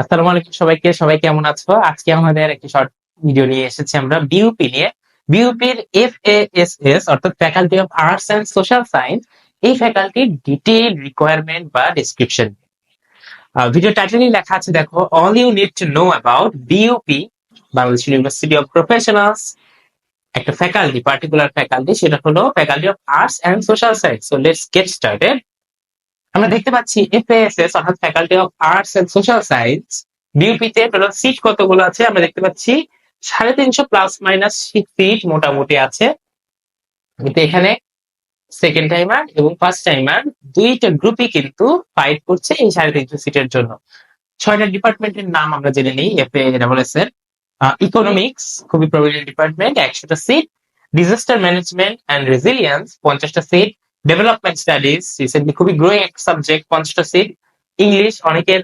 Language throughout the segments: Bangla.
আসসালামু আলাইকুম সবাইকে, সবাই কেমন আছো? আজকে আমাদের একটি শর্ট ভিডিও নিয়ে এসেছি আমরা বিউপি নিয়ে। বিউপির এফ এস এস অর্থাৎ faculty of arts and social science এই ফ্যাকাল্টির ডিটেইল রিকোয়ারমেন্ট বা ডেসক্রিপশন ভিডিও টাইটেলই লেখা আছে, দেখো all you need to know about BUP Bangladesh University of Professionals একটা ফ্যাকাল্টি পার্টিকুলার ফ্যাকাল্টি সেটা হলো faculty of arts and social science so let's get started আমরা দেখতে পাচ্ছি এফএএসএস অর্থাৎ faculty of arts and social science বিউপিতে total seat কতগুলো আছে? আমরা দেখতে পাচ্ছি সাড়ে তিনশো প্লাস মাইনাস সিট মোটামুটি আছে। কিন্তু এখানে সেকেন্ড টাইমার এবং ফার্স্ট টাইমার দুইটা গ্রুপই কিন্তু ফাইট করছে এই সাড়ে তিনশো সিটের জন্য। ছয়টা ডিপার্টমেন্টের নাম আমরা জেনে নিই এফ এস এর। ইকোনমিক্স খুবই প্রভিডেন্ট ডিপার্টমেন্ট একশোটা seat disaster management and resilience পঞ্চাশটা সিট ডেভেলপমেন্ট স্টাডিজ রিসেন্টলি খুবই গ্রোয়িং একটা সাবজেক্ট সিট ইংলিশ অনেকের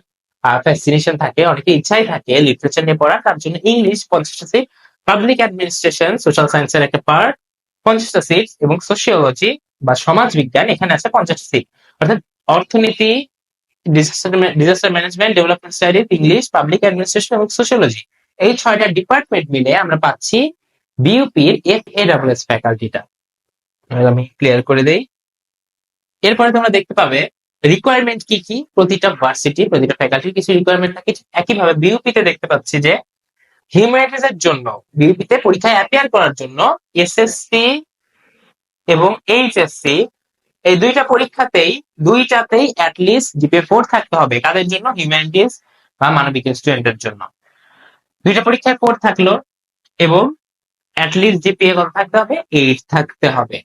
ফ্যাসিনেশন থাকে অনেকের ইচ্ছাই থাকে লিটারেচার নিয়ে পড়া তার জন্য English seat public administration social সায়েন্সের একটা পার্ট পঞ্চাশটা সিট এবং সোশিওলজি বা সমাজ বিজ্ঞান এখানে আছে পঞ্চাশটা সিট অর্থাৎ অর্থনীতি disaster management development studies English public administration এবং সোশিওলজি এই ছয়টা ডিপার্টমেন্ট মিলে আমরা পাচ্ছি বিউপির এফ এ ডাবল এস ফ্যাকাল্টিটা আমি ক্লিয়ার করে দেই। এরপরে তোমরা দেখতে পাবে রিকোয়ারমেন্ট কি কি? প্রতিটা ভার্সিটি প্রতিটা ফ্যাকাল্টির কিছু রিকোয়ারমেন্ট থাকে। একইভাবে বিউপিতে দেখতে পাচ্ছি যে হিউম্যানিটিজ এর জন্য বিউপিতে পরীক্ষায় অ্যাপিয়ার করার জন্য এসএসসি এবং এইচএসসি এই দুইটা পরীক্ষাতেই, দুইটাতেই অ্যাটলিস্ট জিপে ফোর থাকতে হবে। কাদের জন্য? হিউম্যানিটিজ বা মানবিক স্টুডেন্টের জন্য। দুইটা পরীক্ষায় ফোর থাকল এবং অ্যাটলিস্ট জিপিএ কত থাকতে হবে? এইট থাকতে হবে।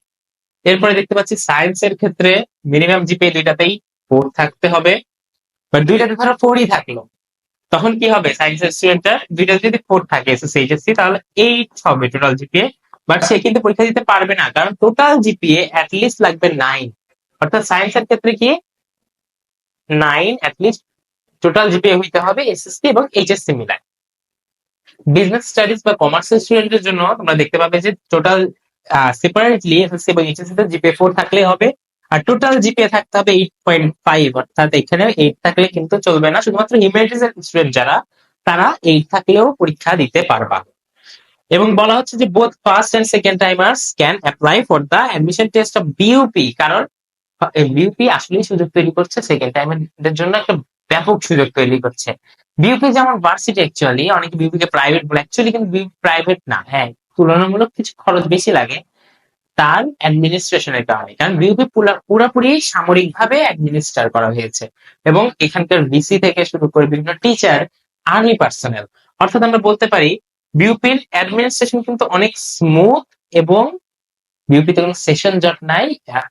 এরপরে দেখতে পাচ্ছি সায়েন্সের ক্ষেত্রে মিনিমাম জিপে দুইটাতেই ফোর থাকতে হবে। বাট দুইটাতে ধরো ফোরই থাকল। তখন কি হবে? সায়েন্সের স্টুডেন্টটা দুইটা যদি ফোর থাকে এসএসসি এইচএসসি তাহলে এইট হবে টোটাল জিপিএ বাট সে কিন্তু পরীক্ষা দিতে পারবে না, কারণ টোটাল জিপিএ অ্যাটলিস্ট লাগবে নাইন অর্থাৎ সায়েন্সের ক্ষেত্রে কি? নাইন অ্যাটলিস্ট টোটাল জিপিএ হইতে হবে এসএসসি এবং এইচএসসি মিলায়। বিজনেস স্টাডিজ বা কমার্সের স্টুডেন্টের জন্য তোমরা দেখতে পাবে যে টোটাল সেপারেটলি এসএসসি এবং এইচএসসি তে জিপিএ ফোর থাকলে হবে। আর টোটাল জিপিএ থাকতে হবে এইট পয়েন্ট ফাইভ অর্থাৎ এখানে এইট থাকলে কিন্তু চলবে না। শুধুমাত্র হিউম্যানিটিজ এর স্টুডেন্ট যারা, তারা এইট থাকলেও পরীক্ষা দিতে পারবা। এবং বলা হচ্ছে যে both first and second timers can apply for the admission test of BUP কারণ বিউপি আসলেই সুযোগ তৈরি করছে সেকেন্ড টাইমের জন্য একটা ব্যাপক সুযোগ তৈরি করছে। বিউপি যেমন ভার্সিটি অ্যাকচুয়ালি অনেকে বিউপি কে প্রাইভেট বলে। অ্যাকচুয়ালি কিন্তু বিউপি প্রাইভেট না হ্যাঁ তুলনামূলক কিছু খরচ বেশি লাগে তার অ্যাডমিনিস্ট্রেশনের কারণে। কারণ বিউপি পুরোপুরি সামরিকভাবে অ্যাডমিনিস্ট্রার করা হয়েছে এবং এখানকার ভিসি থেকে শুরু করে বিভিন্ন টিচার আর্মি পার্সোনাল অর্থাৎ আমরা বলতে পারি বিউপির অ্যাডমিনিস্ট্রেশন কিন্তু অনেক স্মুথ এবং বিউপিতে কোনো সেশন জট নাই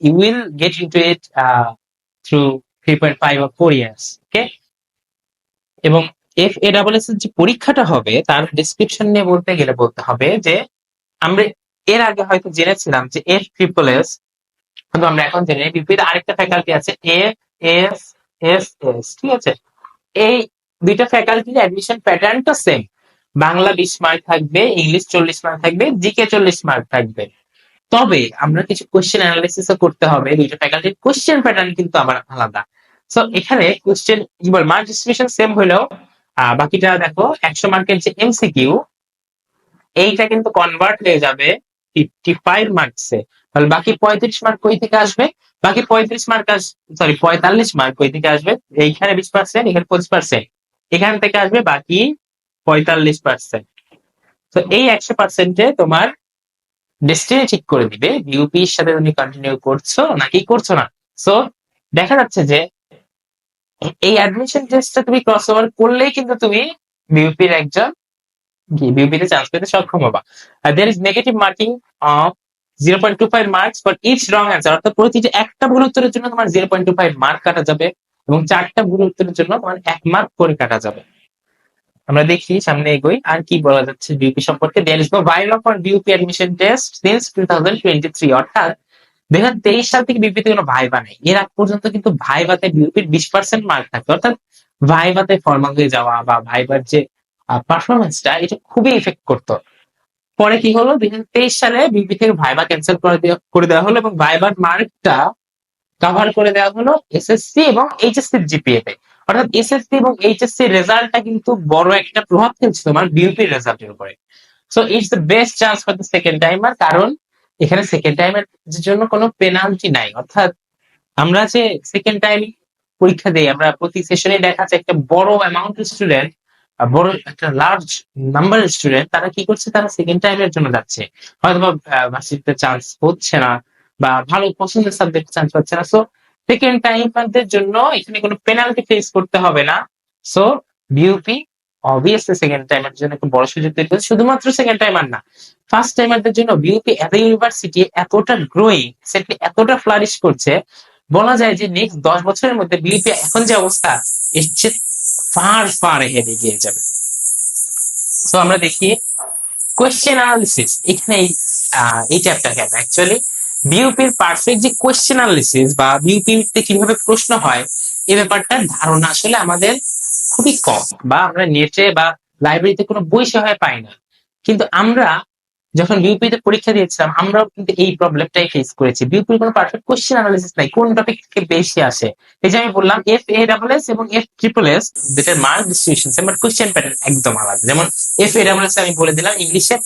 you will get into it through three point five or four years okay এবং এফ এ ডাবল এস এর যে পরীক্ষাটা হবে, তার ডিসক্রিপশন নিয়ে বলতে গেলে বলতে হবে যে আমরা এর আগে হয়তো জেনেছিলাম যে এফ ট্রিপল এস কিন্তু আমরা এখন জেনে বিপরীত আরেকটা ফ্যাকাল্টি আছে এফ এস এস এস ঠিক আছে? এই দুইটা ফ্যাকাল্টির অ্যাডমিশন প্যাটার্নটা সেম বাংলা বিশ মার্ক থাকবে, ইংলিশ চল্লিশ মার্ক থাকবে, জিকে চল্লিশ মার্ক থাকবে। তবে আমরা কিছু কোশ্চেন অ্যানালাইসিসও করতে হবে। দুইটা ফ্যাকাল্টির কোশ্চেন প্যাটার্ন কিন্তু আবার আলাদা। সো এখানে কোশ্চেন কি বল? মার্ক ডিস্ট্রিবিউশন সেম হলেও বাকিটা দেখো, একশো মার্কের যে এমসিকিউ এইটা কিন্তু কনভার্ট হয়ে যাবে ফিফটি ফাইভ মার্কসে তাহলে বাকি পঁয়ত্রিশ মার্ক কই থেকে আসবে? বাকি পঁয়ত্রিশ মার্ক আস সরি পঁয়তাল্লিশ মার্ক কই থেকে আসবে? এইখানে বিশ পার্সেন্ট এখানে পঁচিশ পার্সেন্ট এখান থেকে আসবে বাকি পঁয়তাল্লিশ পার্সেন্ট তো এই একশো পার্সেন্টে তোমার ডেস্টিনি ঠিক করে দিবে। ইউপির সাথে তুমি কন্টিনিউ করছ নাকি করছ না। সো দেখা যাচ্ছে যে এই অ্যাডমিশন টেস্টটা তুমি ক্রস ওভার করলেই কিন্তু তুমি বিউপির একজন বিউপিতে চান্স পেতে সক্ষম হবা দের is negative marking of zero point two five marks for each wrong answer অর্থাৎ প্রতিটি একটা ভুল উত্তরের জন্য তোমার zero point two five mark কাটা যাবে এবং চারটা ভুল উত্তরের জন্য তোমার এক মার্ক করে কাটা যাবে। আমরা দেখি, সামনে এগোই। আর কি বলা যাচ্ছে বিউপি সম্পর্কে? There is no viva of BUP admission test since two thousand twenty three অর্থাৎ দুই হাজার তেইশ সাল থেকে বিউপিতে কোনো ভাইবা নেই। এর আগ পর্যন্ত কিন্তু ভাইবাতে বিউপির বিশ পার্সেন্ট মার্ক থাকতো অর্থাৎ ভাইবাতে ফর্মাল হয়ে যাওয়া বা ভাইবার যে পারফরমেন্সটা এটা খুবই ইফেক্ট করতো। পরে কি হলো? দুই হাজার তেইশ সালে বিউপি থেকে ভাইবা ক্যান্সেল করে দেওয়া করে দেওয়া হলো এবং ভাইবার মার্কটা কভার করে দেওয়া হলো এসএসসি এবং এইচএসসি জিপিএ তে। অর্থাৎ এসএসসি এবং এইচএসসি রেজাল্টটা কিন্তু বড় একটা প্রভাব ফেলছে তোমার বিউপি রেজাল্টের উপরে। So it's the best chance for the second timer কারণ এখানে সেকেন্ড টাইমের জন্য কোনো পেনাল্টি নাই। অর্থাৎ আমরা যে সেকেন্ড টাইম পরীক্ষা দিই, আমরা প্রতি সেশনে দেখা যাচ্ছে একটা বড় অ্যামাউন্ট স্টুডেন্ট বড় একটা লার্জ নাম্বার স্টুডেন্ট তারা কি করছে? তারা সেকেন্ড টাইমের জন্য যাচ্ছে। হয়তো বা চান্স হচ্ছে না বা ভালো পছন্দের সাবজেক্ট চান্স পাচ্ছে না। সো সেকেন্ড টাইম টাইমারদের জন্য এখানে কোনো পেনাল্টি ফেস করতে হবে না। সো বিউপি অবভিয়াসলি সেকেন্ড টাইমের জন্য একটা বড় সুযোগ করছে। শুধুমাত্র সেকেন্ড টাইমার না ফার্স্ট টাইমারদের জন্য বিউপি এত ইউনিভার্সিটি এতটা গ্রোয়িং সেটি এতটা ফ্লারিশ করছে। বলা যায় যে নেক্সট দশ বছরের মধ্যে বিউপি এখন যে অবস্থা, এর ফার ফার হেড এগিয়ে যাবে। তো আমরা দেখি কোয়েশ্চেন অ্যানালিসিস এখানে এই, চ্যাপ্টার কেন? অ্যাকচুয়ালি বিউপির পারফেক্ট যে কোয়েশ্চেন অ্যানালিসিস বা বিউপিতে কীভাবে প্রশ্ন হয় এই ব্যাপারটার ধারণা আসলে আমাদের খুবই কম বা আমরা নেটে বা লাইব্রেরিতে কোনো বই সেভাবে পাই না। কিন্তু আমরা যখন বিউপিতে পরীক্ষা দিয়েছিলাম, আমরাও কিন্তু এই প্রবলেমটাই ফেস করেছি। বিউপির কোনো পারফেক্ট কোশ্চেন অ্যানালিসিস নাই, কোন টপিক থেকে বেশি আসে? এই যে আমি বললাম এফ এ ডাবল এস এবং এফ ট্রিপল এস যেটার mark distribution but question pattern একদম আলাদা। যেমন এফ এ ডাবল এস আমি বলে দিলাম ইংলিশে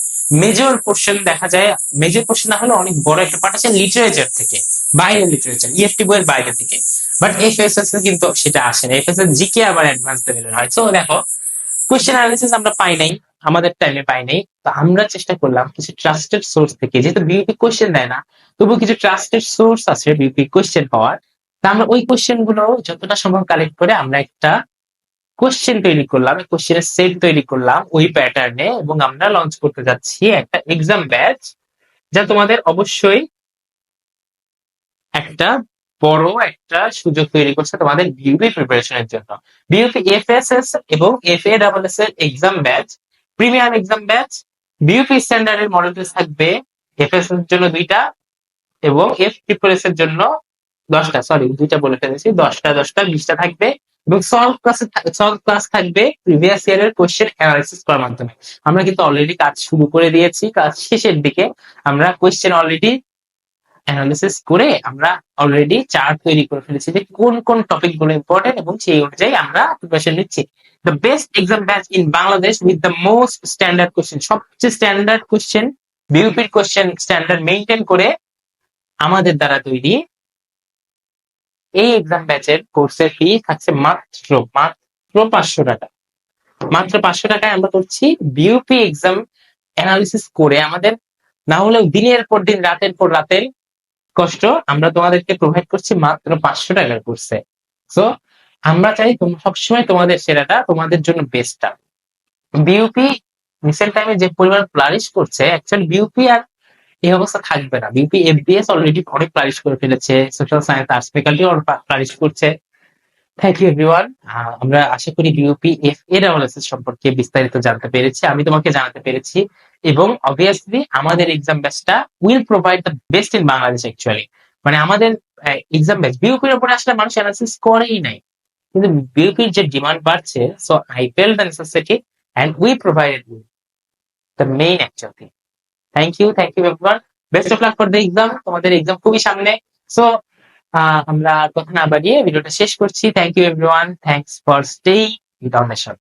মেজর পোর্শন দেখা যায় মেজর পোর্শন না হলে অনেক বড় একটা পার্ট আছে লিটারেচার থেকে, বাইরের লিটারেচার ইএফটি বইয়ের বাইরে থেকে। বাট এফ এস এস কিন্তু সেটা আসে না। এফ এস এস জিকে আবার অ্যাডভান্স লেভেলের হয়। তো দেখো কোশ্চেন অ্যানালিসিস আমরা পাই নাই। আমাদের টাইমে পাই নাই। তো আমরা চেষ্টা করলাম কিছু ট্রাস্টেড সোর্স থেকে, যেহেতু বিউপি কোশ্চেন দেয় না তবু কিছু ট্রাস্টেড সোর্স আছে বিউপি কোশ্চেন পাওয়ার তা আমরা ওই কোয়েশ্চেনগুলো যতটা সম্ভব কালেক্ট করে আমরা একটা কোশ্চেন তৈরি করলাম কোশ্চেনের সেট তৈরি করলাম ওই প্যাটার্নে এবং আমরা লঞ্চ করতে যাচ্ছি একটা এক্সাম ব্যাচ যা তোমাদের অবশ্যই একটা বড় একটা সুযোগ তৈরি করছে তোমাদের বিউপি প্রিপারেশনের জন্য। বিউপি এফএসএস এবং এফ এ ডাবল এস এর exam batch premium exam batch BUP স্ট্যান্ডার্ডের model test থাকবে এফএস এর জন্য দুইটা এবং এফ ট্রিপল এস এর জন্য দশটা সরি দুইটা বলে ফেলেছি, দশটা দশটা বিশটা থাকবে এবং সলভ ক্লাসে সলভ ক্লাস থাকবে প্রিভিয়াস ইয়ারের কোশ্চেন অ্যানালাইসিস করার মাধ্যমে। আমরা কিন্তু অলরেডি কাজ শুরু করে দিয়েছি, কাজ শেষের দিকে আমরা কোশ্চেন অলরেডি অ্যানালিসিস করে আমরা অলরেডি চার্ট তৈরি করে ফেলেছি যে কোন কোন টপিকগুলো ইম্পর্টেন্ট এবং সেই অনুযায়ী আমরা প্রিপারেশন নিচ্ছি। The best exam batch in Bangladesh with the most standard question সবচেয়ে স্ট্যান্ডার্ড কোশ্চেন বিউপির কোশ্চেন স্ট্যান্ডার্ড মেনটেন করে আমাদের দ্বারা তৈরি এই এক্সাম ব্যাচের কোর্সের ফি থাকছে মাত্র মাত্র পাঁচশো টাকা। মাত্র পাঁচশো টাকায় আমরা করছি বিউপি এক্সাম অ্যানালিসিস করে আমাদের, না হলেও দিনের পর দিন, রাতের পর রাতের কষ্ট, আমরা তোমাদেরকে প্রোভাইড করছি মাত্র পাঁচশো টাকার কোর্সে সো আমরা চাই সবসময় তোমাদের সেরাটা, তোমাদের জন্য বেস্টটা বিউপি রিসেন্ট টাইমে যে পরিমাণ প্লারিশ করছে অ্যাকচুয়ালি বিউপি আর এই অবস্থা থাকবে না। বিউপি এফবিএস অলরেডি অনেক প্লারিশ করে ফেলেছে social science arts faculty flourish করছে। থ্যাংক ইউ এভরিওয়ান আমরা আশা করি বিউপি এফ এর অ্যানালিসিস সম্পর্কে বিস্তারিত জানতে পেরেছি। আমি তোমাকে জানাতে পেরেছি এবং অবভিয়াসলি আমাদের exam ব্যাচটা will provide the best in Bangladesh actually মানে আমাদের এক্সাম ব্যাচ বিউপির উপরে আসলে মানুষ অ্যানালিসিস করেই নাই। কিন্তু বিউপির যে ডিমান্ড বাড়ছে so I felt the necessity and we provided the main actual thank you thank you everyone best of luck for the exam তোমাদের এক্সাম খুবই সামনে। সো আমরা কথা না বাড়িয়ে ভিডিওটা শেষ করছি। Thank you everyone thanks for staying nation